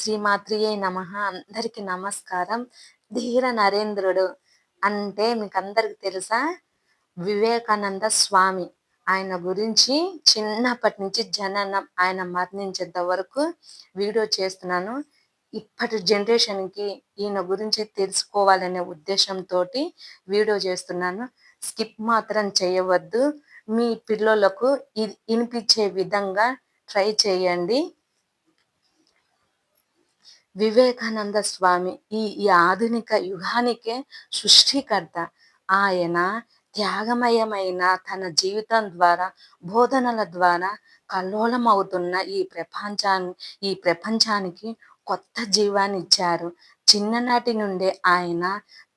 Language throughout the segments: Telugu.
శ్రీమాత్రియే నమ. అందరికి నమస్కారం. ధీర నరేంద్రుడు అంటే మీకు అందరికి తెలుసా? వివేకానంద స్వామి. ఆయన గురించి చిన్నప్పటి నుంచి జననం ఆయన మరణించేంత వరకు వీడియో చేస్తున్నాను. ఇప్పటి జనరేషన్కి ఈయన గురించి తెలుసుకోవాలనే ఉద్దేశంతో వీడియో చేస్తున్నాను. స్కిప్ మాత్రం చేయవద్దు. మీ పిల్లలకు వినిపించే విధంగా ట్రై చేయండి. వివేకానంద స్వామి ఈ ఈ ఆధునిక యుగానికే సృష్టికర్త ఆయన త్యాగమయమైన తన జీవితం ద్వారా బోధనల ద్వారా కల్లోలమవుతున్న ఈ ప్రపంచాన్ని ఈ ప్రపంచానికి కొత్త జీవాన్ని ఇచ్చారు చిన్ననాటి నుండే ఆయన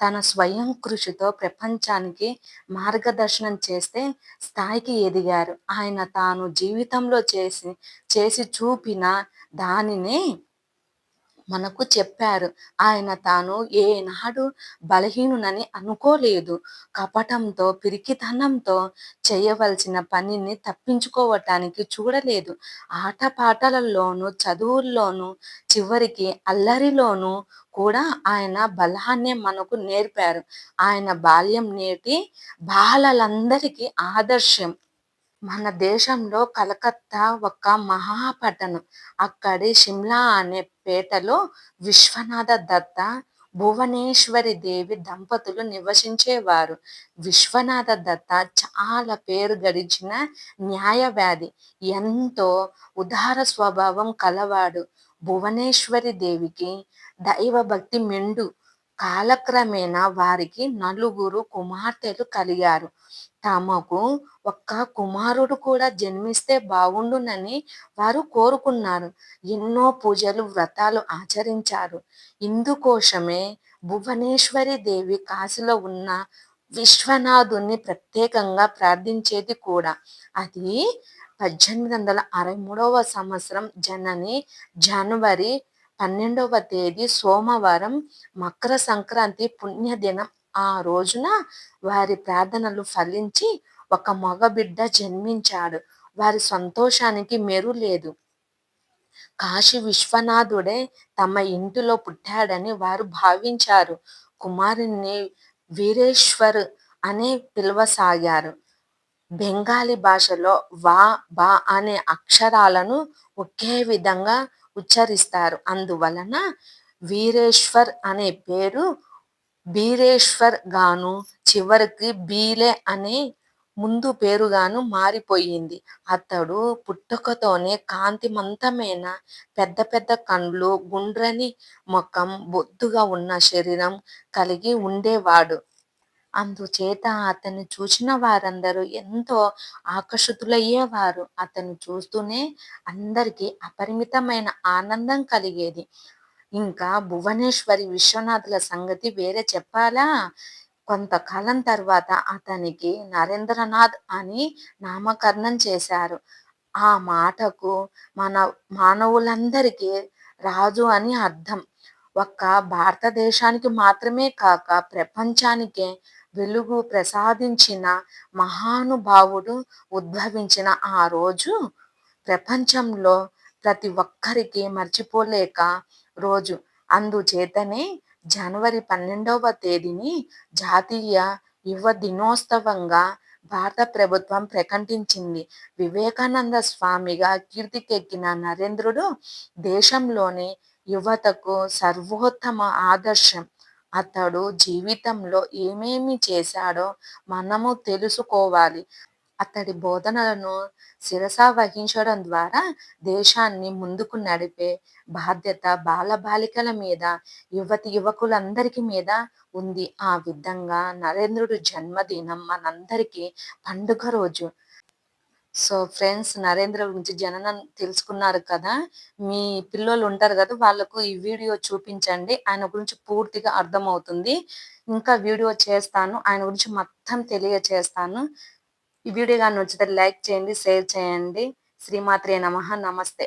తన స్వయం కృషితో ప్రపంచానికి మార్గదర్శనం చేస్తే స్థాయికి ఎదిగారు ఆయన తాను జీవితంలో చేసి చేసి చూపిన దానినే మనకు చెప్పారు. ఆయన తాను ఏనాడు బలహీనునని అనుకోలేదు. కపటంతో పిరికితనంతో చేయవలసిన పనిని తప్పించుకోవటానికి చూడలేదు. ఆటపాటలలోను చదువుల్లోనూ చివరికి అల్లరిలోనూ కూడా ఆయన బలాన్ని మనకు నేర్పారు. ఆయన బాల్యం నేటి బాలలందరికీ ఆదర్శం. మన దేశంలో కలకత్తా ఒక మహాపట్టణం. అక్కడి షిమ్లా అనే పేటలో విశ్వనాథ దత్త భువనేశ్వరి దేవి దంపతులు నివసించేవారు. విశ్వనాథ దత్త చాలా పేరు గడిచిన న్యాయవాది ఎంతో ఉదార స్వభావం కలవాడు. భువనేశ్వరి దేవికి దైవభక్తి మెండు. కాలక్రమేణా వారికి నలుగురు కుమార్తెలు కలిగారు. తమకు ఒక్క కుమారుడు కూడా జన్మిస్తే బాగుండునని వారు కోరుకున్నారు. ఎన్నో పూజలు వ్రతాలు ఆచరించారు. ఇందుకోసమే భువనేశ్వరి దేవి కాశీలో ఉన్న విశ్వనాథుని ప్రత్యేకంగా ప్రార్థించేది కూడా. అది పద్దెనిమిది వందల అరవై మూడవ సంవత్సరం జనని జనవరి పన్నెండవ తేదీ సోమవారం మకర సంక్రాంతి పుణ్యదినం ఆ రోజున వారి ప్రార్థనలు ఫలించి ఒక మగబిడ్డ జన్మించాడు. వారి సంతోషానికి మెరు లేదు. కాశీ విశ్వనాథుడే తమ ఇంటిలో పుట్టాడని వారు భావించారు. కుమారుణ్ణి వీరేశ్వర్ అని పిలవసాగారు. బెంగాలీ భాషలో వా బా అనే అక్షరాలను ఒకే విధంగా ఉచ్చరిస్తారు. అందువలన వీరేశ్వర్ అనే పేరు బీరేశ్వర్ గాను చివరికి బీలే అనే ముందు పేరుగాను మారిపోయింది. అతడు పుట్టుకతోనే కాంతిమంతమైన పెద్ద పెద్ద కండ్లు గుండ్రని ముఖం బొద్దుగా ఉన్న శరీరం కలిగి ఉండేవాడు. అందుచేత అతన్ని చూసిన వారందరూ ఎంతో ఆకర్షితులయ్యేవారు. అతను చూస్తూనే అందరికీ అపరిమితమైన ఆనందం కలిగేది. ఇంకా భువనేశ్వరి విశ్వనాథుల సంగతి వేరే చెప్పాలా? కొంతకాలం తర్వాత అతనికి నరేంద్రనాథ్ అని నామకరణం చేశారు. ఆ మాటకు మన మానవులందరికీ రాజు అని అర్థం. ఒక్క భారతదేశానికి మాత్రమే కాక ప్రపంచానికే వెలుగు ప్రసాదించిన మహానుభావుడు ఉద్భవించిన ఆ రోజు ప్రపంచంలో ప్రతి ఒక్కరికి మర్చిపోలేక రోజు. అందుచేతనే జనవరి పన్నెండవ తేదీని జాతీయ యువ దినోత్సవంగా భారత ప్రభుత్వం ప్రకటించింది. వివేకానంద స్వామిగా కీర్తికెక్కిన నరేంద్రుడు దేశంలోని యువతకు సర్వోత్తమ ఆదర్శం. అతడు జీవితంలో ఏమేమి చేశాడో మనము తెలుసుకోవాలి. అతడి బోధనలను శిరస వహించడం ద్వారా దేశాన్ని ముందుకు నడిపే బాధ్యత బాలబాలికల మీద యువతి యువకులందరికీ మీద ఉంది. ఆ విధంగా నరేంద్రుడు జన్మదినం మనందరికీ పండుగ రోజు. సో ఫ్రెండ్స్ నరేంద్ర గురించి జననం తెలుసుకున్నారు కదా? మీ పిల్లలు ఉంటారు కదా వాళ్ళకు ఈ వీడియో చూపించండి. ఆయన గురించి పూర్తిగా అర్థమవుతుంది. ఇంకా వీడియో చేస్తాను. ఆయన గురించి మొత్తం తెలియచేస్తాను. ఈ వీడియో కానీ నచ్చితే లైక్ చేయండి షేర్ చేయండి. శ్రీమాత్రే నమ. నమస్తే.